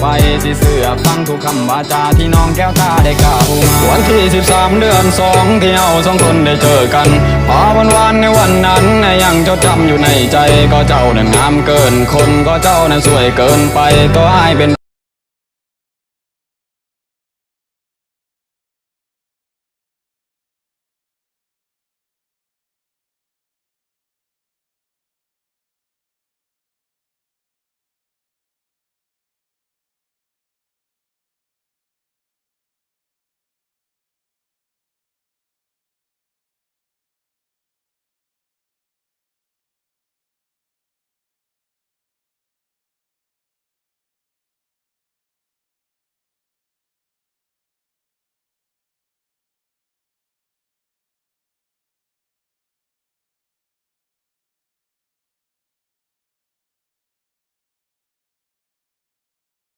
ไปสิเสือฟังทุกคำวาจาที่น้องแก้วตาได้กล่าวมาวันที่ 13 เดือนสองที่เราสองคนได้เจอกันพอวันวานในวันนั้นยังจดจำอยู่ในใจก็เจ้านั้นงามเกินคนก็เจ้านั้นสวยเกินไปตัวอายเป็น